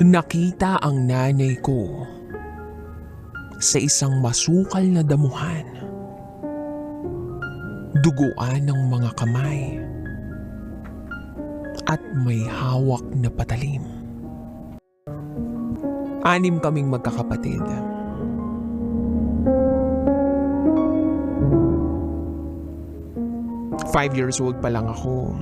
Nakita ang nanay ko sa isang masukal na damuhan. Duguan ng mga kamay at may hawak na patalim. Anim kaming magkakapatid. Five years old pa lang ako.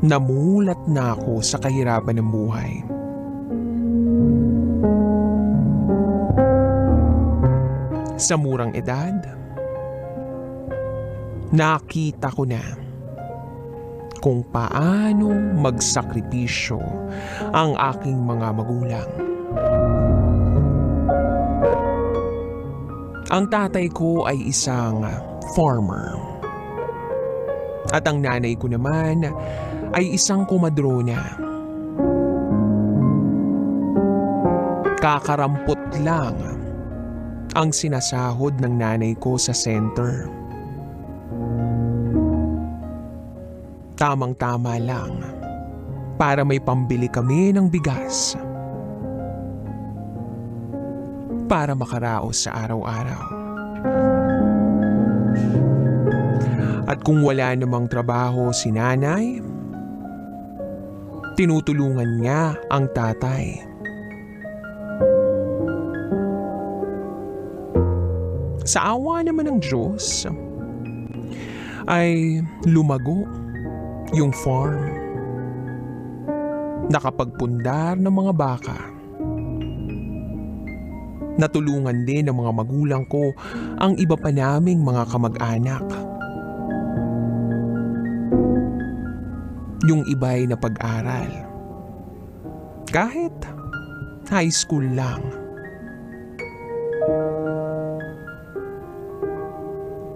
Namulat na ako sa kahirapan ng buhay. Sa murang edad, nakita ko na kung paano magsakripisyo ang aking mga magulang. Ang tatay ko ay isang farmer. At ang nanay ko naman ay isang kumadrona. Kakarampot lang ang sinasahod ng nanay ko sa center. Tamang-tama lang para may pambili kami ng bigas. Para makaraos sa araw-araw. At kung wala namang trabaho si nanay, tinutulungan niya ang tatay. Sa awa naman ng Diyos, ay lumago yung farm. Nakapagpundar ng mga baka. Natulungan din ng mga magulang ko ang iba pa naming mga kamag-anak. Yung iba'y napag-aral. Kahit high school lang.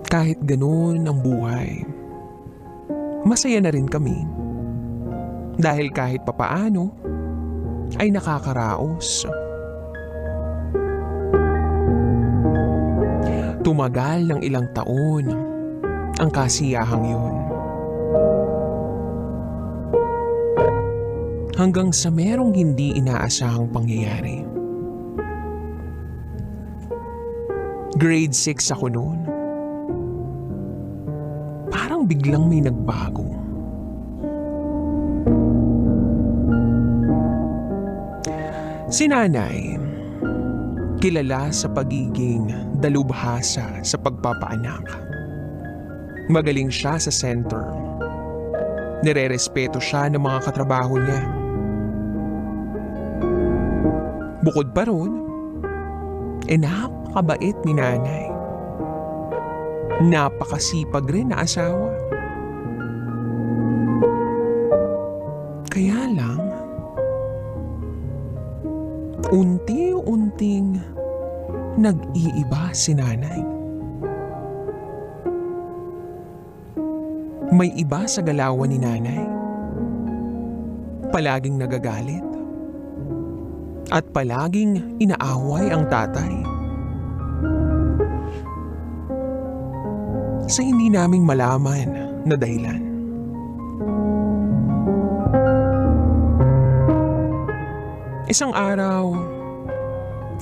Kahit ganoon ang buhay, masaya na rin kami. Dahil kahit papaano, ay nakakaraos. Tumagal ng ilang taon ang kasiyahang yun. Hanggang sa merong hindi inaasahang pangyayari. Grade 6 ako noon. Parang biglang may nagbago. Si nanay, kilala sa pagiging dalubhasa sa pagpapaanak. Magaling siya sa center. Nire-respeto siya ng mga katrabaho niya. Bukod pa ron, eh napakabait ni nanay. Napakasipag rin na asawa. Kaya lang, unti-unting nag-iiba si nanay. May iba sa galawan ni nanay. Palaging nagagalit. At palaging inaaway ang tatay. Sa hindi naming malaman na dahilan. Isang araw,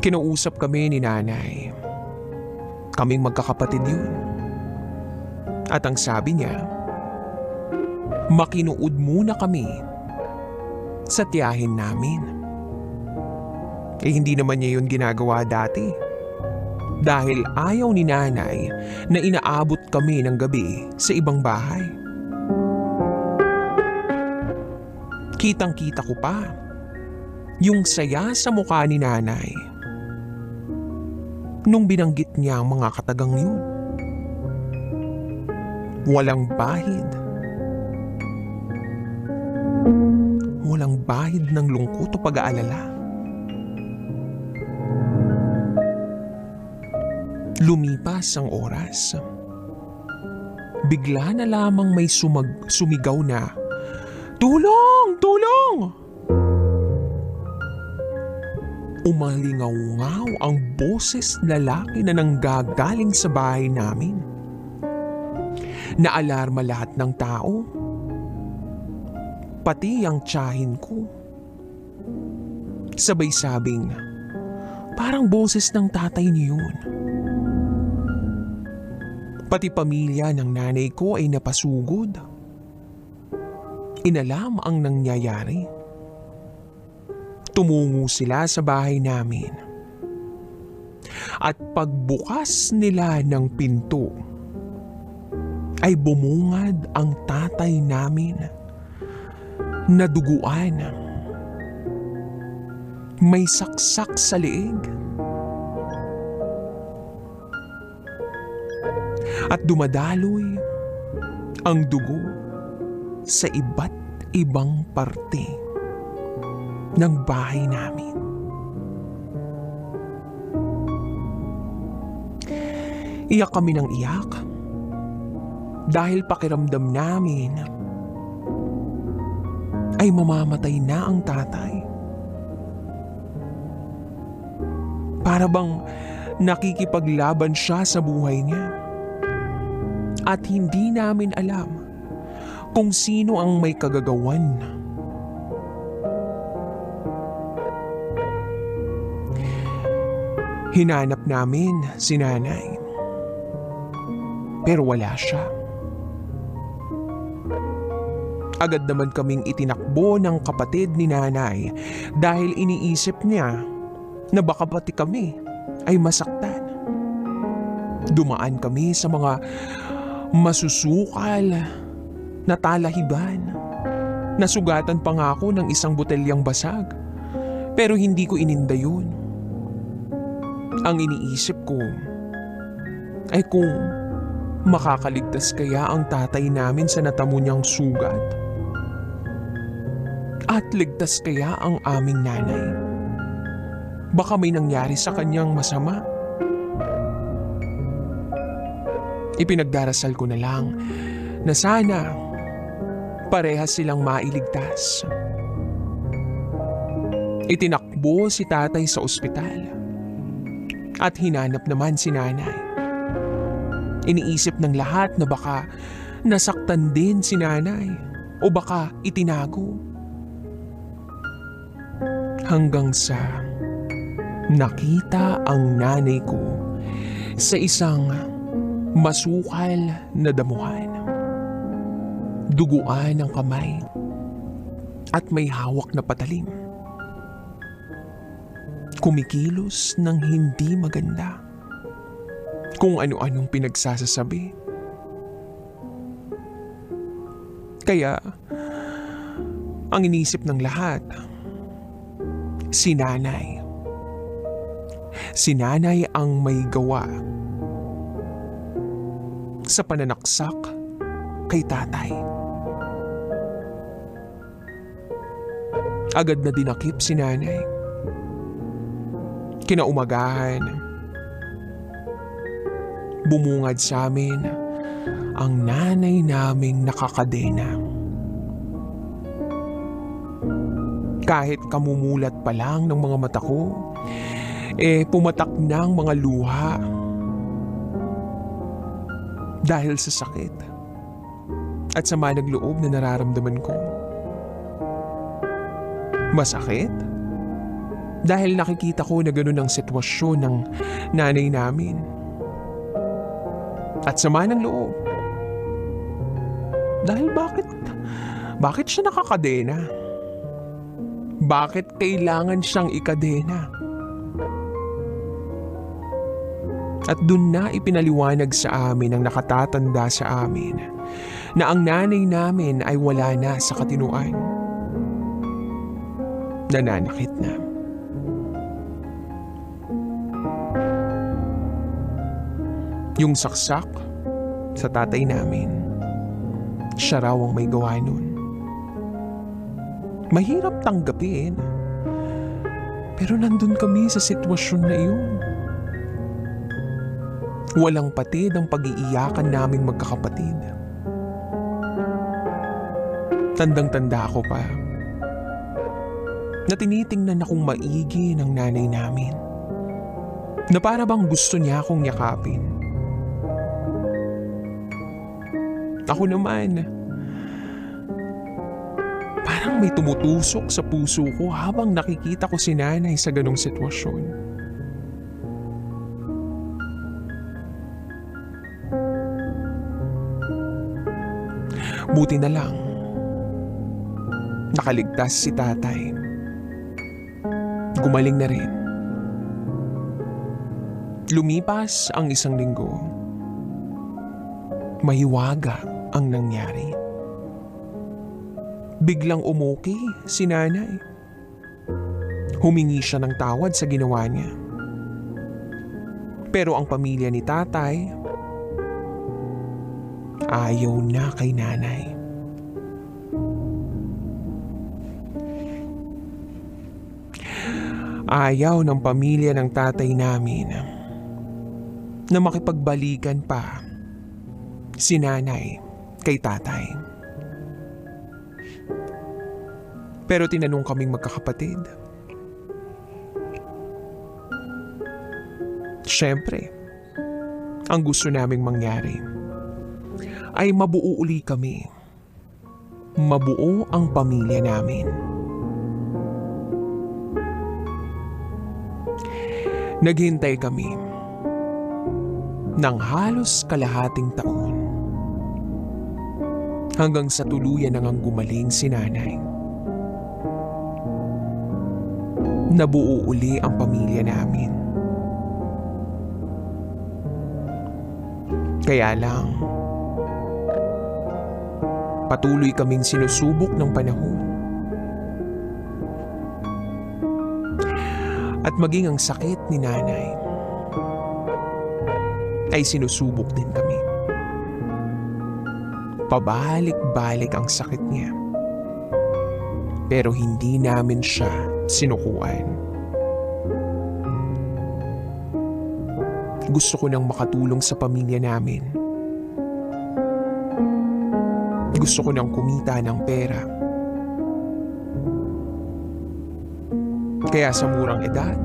kinuusap kami ni nanay. Kaming magkakapatid yun. At ang sabi niya, makinuod muna kami sa tiyahin namin. Eh hindi naman niya yun ginagawa dati. Dahil ayaw ni nanay na inaabot kami ng gabi sa ibang bahay. Kitang kita ko pa yung saya sa mukha ni nanay nung binanggit niya ang mga katagang yun. Walang bahid. Walang bahid ng lungkot o pag-aalala. Lumipas ang oras. Bigla na lamang may sumag sumigaw na, Tulong! Tulong! Umalingaw-ngaw ang boses lalaki na nanggagaling sa bahay namin. Naalarma lahat ng tao. Pati ang tiyahin ko. Sabay sabing, parang boses ng tatay niyo yun. Pati pamilya ng nanay ko ay napasugod. Inalam ang nangyayari. Tumungo sila sa bahay namin. At pagbukas nila ng pinto, ay bumungad ang tatay namin na duguan. May saksak sa leeg. At dumadaloy ang dugo sa iba't ibang parte ng bahay namin. Iyak kami ng iyak dahil pakiramdam namin ay mamamatay na ang tatay. Para bang nakikipaglaban siya sa buhay niya. At hindi namin alam kung sino ang may kagagawan. Hinanap namin si nanay. Pero wala siya. Agad naman kaming itinakbo ng kapatid ni nanay dahil iniisip niya na baka pati kami ay masaktan. Dumaan kami sa mga masusukal na talahiban. Nasugatan pa nga ako ng isang botelyang basag. Pero hindi ko ininda yun. Ang iniisip ko ay kung makakaligtas kaya ang tatay namin sa natamo niyang sugat. At ligtas kaya ang aming nanay. Baka may nangyari sa kanyang masama. Ipinagdarasal ko na lang na sana parehas silang mailigtas. Itinakbo si tatay sa ospital at hinanap naman si nanay. Iniisip ng lahat na baka nasaktan din si nanay o baka itinago. Hanggang sa nakita ang nanay ko sa isang masukal na damuhan. Duguan ang kamay at may hawak na patalim. Kumikilos ng hindi maganda. Kung ano-anong pinagsasasabi. Kaya, ang inisip ng lahat, si nanay. Si nanay ang may gawa sa pananaksak kay tatay. Agad na dinakip si nanay. Kinaumagahan, bumungad sa amin ang nanay naming nakakadena. Kahit kamumulat pa lang ng mga mata ko, eh pumatak na ang mga luha dahil sa sakit at sama ng loob na nararamdaman ko. Masakit? Dahil nakikita ko na ganun ang sitwasyon ng nanay namin. At sama ng loob. Dahil bakit, bakit siya nakakadena? Bakit kailangan siyang ikadena? At dun na ipinaliwanag sa amin ang nakatatanda sa amin na ang nanay namin ay wala na sa katinuan. Nananakit na. Yung saksak sa tatay namin, siya raw ang may gawa nun. Mahirap tanggapin. Pero nandun kami sa sitwasyon na iyon. Walang patid ang pag-iiyakan naming magkakapatid. Tandang-tanda ako pa na tinitingnan akong maigi ng nanay namin. Na para bang gusto niya akong yakapin. Ako naman, parang may tumutusok sa puso ko habang nakikita ko si nanay sa ganong sitwasyon. Buti na lang. Nakaligtas si tatay. Gumaling na rin. Lumipas ang isang linggo. Mahiwaga ang nangyari. Biglang umuki si nanay. Humingi siya ng tawad sa ginawa niya. Pero ang pamilya ni tatay ayaw na kay nanay. Ayaw ng pamilya ng tatay namin na makipagbalikan pa si nanay kay tatay. Pero tinanong kaming magkakapatid. Siyempre, ang gusto naming mangyari ay mabuo uli kami. Mabuo ang pamilya namin. Naghintay kami ng halos kalahating taon hanggang sa tuluyan nang gumaling si nanay. Nabuo uli ang pamilya namin. Kaya lang, patuloy kaming sinusubok ng panahon. At maging ang sakit ni nanay ay sinusubok din kami. Pabalik-balik ang sakit niya. Pero hindi namin siya sinukuan. Gusto ko nang makatulong sa pamilya namin. Gusto ko nang kumita ng pera. Kaya sa murang edad,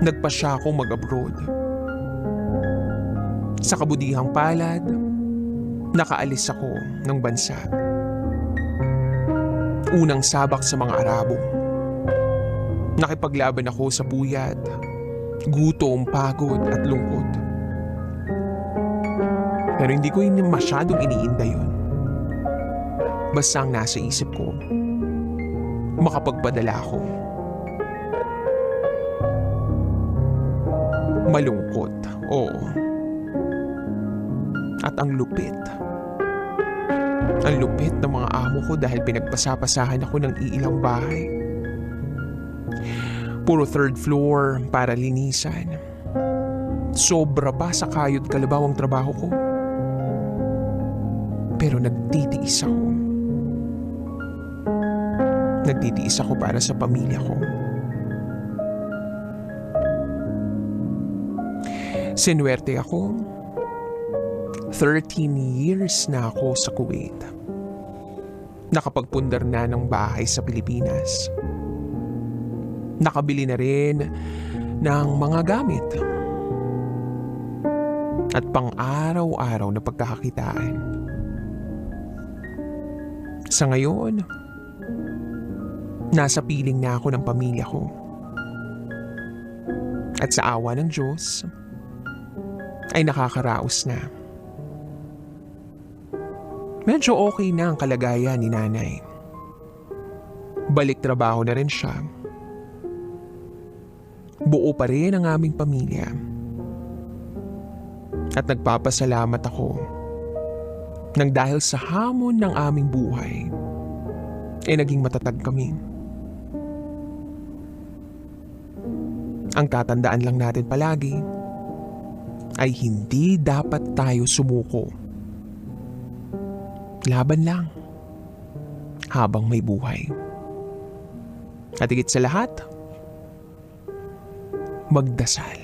nagpa siya akong mag-abroad. Sa kabudihang palad, nakaalis ako ng bansa. Unang sabak sa mga Arabo. Nakipaglaban ako sa puyat, gutom, pagod at lungkot. Pero hindi ko yun masyadong iniinda yun. Basta ang nasa isip ko, makapagpadala ako. Malungkot, oo. At ang lupit. Ang lupit ng mga amo ko dahil pinagpasapasahan ako ng iilang bahay. Puro third floor para linisan. Sobra pa sa kayod kalabaw ang trabaho ko. Pero nagtitiis ako. Nagtitiis ako para sa pamilya ko. Sinuwerte ako. 13 years na ako sa Kuwait. Nakapagpundar na ng bahay sa Pilipinas. Nakabili na rin ng mga gamit. At pang-araw-araw na pagkakakitaan. Sa ngayon, nasa piling na ako ng pamilya ko. At sa awa ng Diyos, ay nakakaraos na. Medyo okay na ang kalagayan ni nanay. Balik trabaho na rin siya. Buo pa rin ang aming pamilya. At nagpapasalamat ako nang dahil sa hamon ng aming buhay, ay naging matatag kami. Ang tatandaan lang natin palagi ay hindi dapat tayo sumuko. Laban lang habang may buhay. At higit sa lahat, magdasal.